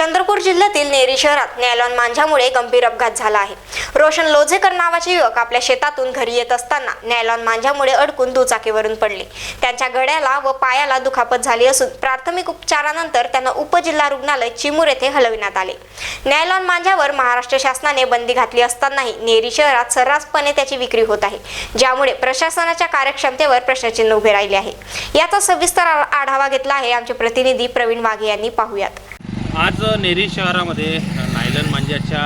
चंद्रपूर जिल्ह्यातील नेरी शहरात न्यायलॉन मांझ्यामुळे गंभीर अपघात झाला आहे. रोशन लोझेकर नावाचे युवक आपल्या शेतातून घरी येत असताना न्यायलॉन मांझ्यामुळे अडकून दुचाकीवरून पडले. त्यांच्या गड्याला व पायाला दुखापत झाली असून प्राथमिक उपचारानंतर त्यांना उपजिल्हा रुग्णालय चिमूर येथे हलविण्यात आले. नॅलॉन मांझ्यावर महाराष्ट्र शासनाने बंदी घातली असतानाही नेरी शहरात सर्रासपणे त्याची विक्री होत आहे. ज्यामुळे प्रशासनाच्या कार्यक्षमतेवर प्रश्नचिन्ह उभे राहिले आहे. याचा सविस्तर आढावा घेतला आहे आमचे प्रतिनिधी प्रवीण वाघे यांनी. पाहूयात. आज नेरी शहरामध्ये नायलन मांज्याच्या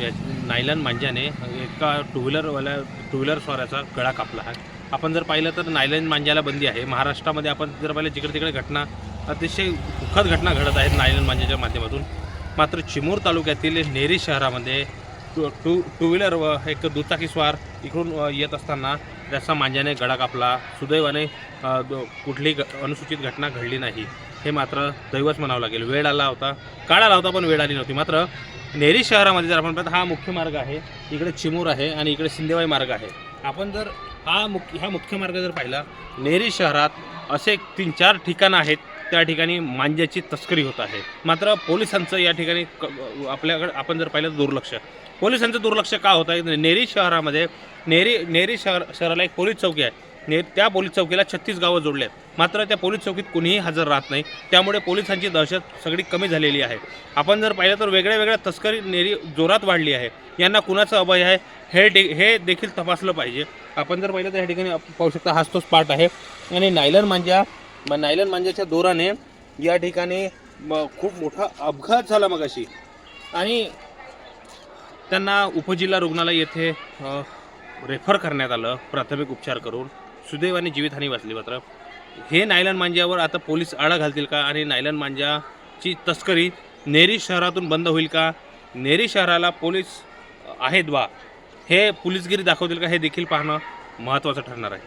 या- नायलन मांज्याने एका टू व्हीलरवाल्या टू व्हीलर स्वाराचा गळा कापला आहे. आपण जर पाहिलं तर नायलन मांज्याला बंदी आहे. महाराष्ट्रामध्ये आपण जर पाहिलं जिकडे तिकडे घटना अतिशय दुःखद घटना घडत आहेत नायलन मांज्याच्या माध्यमातून. मात्र चिमूर तालुक्यातील नेरी शहरामध्ये टू टू टू व्हीलर व एक दुचाकी स्वार इकडून येत असताना त्याचा मांज्याने गळा कापला सुदैवाने कुठली ग- अनुसूचित घटना घडली नाही हे मात्र दैवच म्हणावं लागेल. वेळ आला होता काळ आला होता पण वेळ आली नव्हती. मात्र नेरी शहरामध्ये जर आपण पाहतो हा मुख्य मार्ग आहे इकडे चिमूर आहे आणि इकडे सिंदेवाई मार्ग आहे. आपण जर हा मुख्य हा मुख्य मार्ग जर पाहिला नेरी शहरात असे तीन चार ठिकाणं आहेत त्या ठिकाणी मांज्याची तस्करी होत आहे. मात्र पोलिसांचं या ठिकाणी क- आपल्याकडे आपण जर पाहिलं तर दुर्लक्ष. पोलिसांचं दुर्लक्ष का होत आहे? नेरी शहरामध्ये नेरी नेरी शहर शहराला एक पोलीस चौकी आहे. ने त्या पोलीस चौकीला छत्तीस गावं जोडले आहेत. मात्र त्या पोलीस चौकीत कुणीही हजर राहत नाही. त्यामुळे पोलिसांची दहशत सगळी कमी झालेली आहे. आपण जर पाहिलं तर वेगळ्या वेगळ्या तस्करी नेरी जोरात वाढली आहे. यांना कुणाचं अभय आहे? हे डे हे देखील तपासलं पाहिजे. आपण जर पाहिलं तर या ठिकाणी पाहू शकता हाच तो स्पॉट आहे. आणि नायलन मांजा मग नायलन मांजाच्या दोराने या ठिकाणी खूप मोठा अपघात झाला मग अशी आणि त्यांना उपजिल्हा रुग्णालय येथे रेफर करण्यात आलं प्राथमिक उपचार करून. सुदैवाने जीवितहानी वाचली मात्र. हे नायलन मांज्यावर आता पोलीस आळा घालतील का? आणि नायलन मांजाची तस्करी नेरी शहरातून बंद होईल का? नेरी शहराला पोलीस आहेत बा. हे पोलीसगिरी दाखवतील का? हे देखील पाहणं महत्त्वाचं ठरणार आहे.